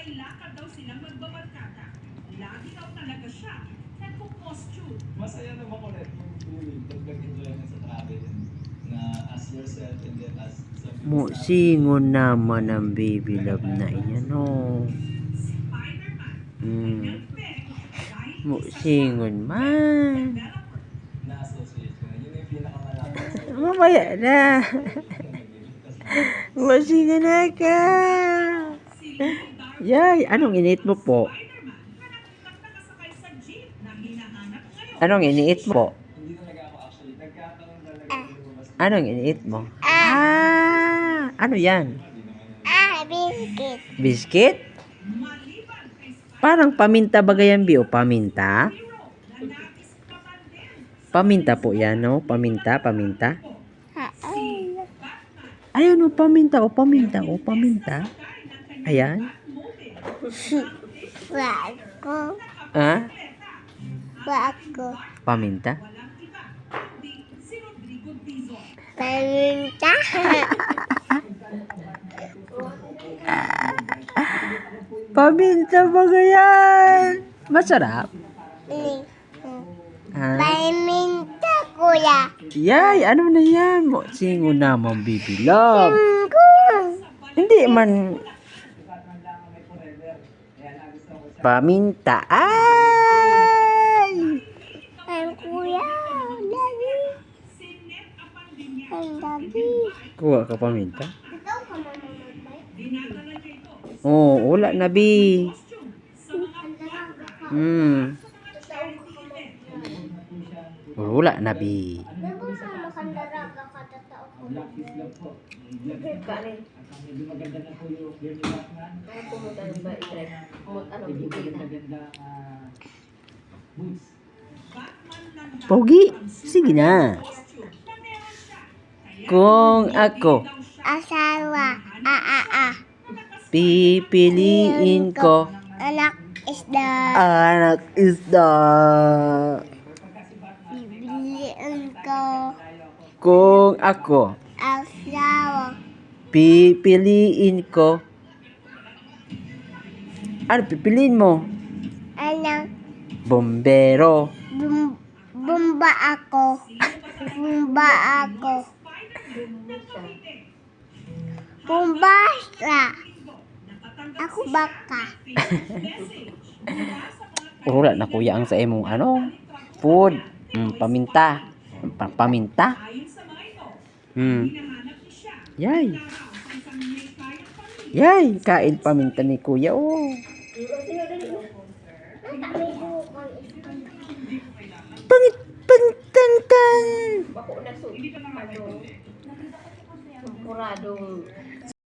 may lakad daw silang magbabarkada. Lagi daw talaga siya nagpo-costume. Masaya naman ko rin yung feeling pag nag-enjoy sa travel na as yourself and then as Musingon naman ang baby love na iyan, oh. Mm. Musingon man. Mamaya na. Musingon na ka. Yay, anong init mo po? Anong iniit mo. Anong iniit mo? Ah, ano yan? Ah, biscuit. Biscuit? Parang paminta ba gayan, Bi? O paminta? Paminta po yan, no? Paminta, paminta. Ah, ay. Ayun, no, paminta, o paminta, o paminta. Ayan. Wako. Ah? Wako. Paminta? Paminta. Paminta ba gayan? Masarap. Ni. Ah. Paminta, kuya. Yay, ano na yan? Singo baby love. Tunggu. Hindi man. Paminta ay! Ay, kuya, daddy. Ay, daddy. Kuha ka paminta? Oh, wala nabi. Hmm. Wala nabi. Tatao ko. Medyo maganda na po yung journey Batman. Maganda ah, boots. Batman lang na Pogi, sige na. costume na meron siya. Kaya Kung ako Asawa. Ah, ah, ah. pipiliin ko Anak isda. anak isda. Bibiliin ko. Kung ako Asawa. pipiliin ko ano pipiliin mo? Anak. Bombero. Bum bumba ako. Bumba ako. Bumbasa. Ako baka. Wala na kuya ang sa imong ano? Food. Mm, paminta. Pa- paminta. ayon Yay. na. Yay, kain paminta ni kuya. Oh. Pangit pantantan.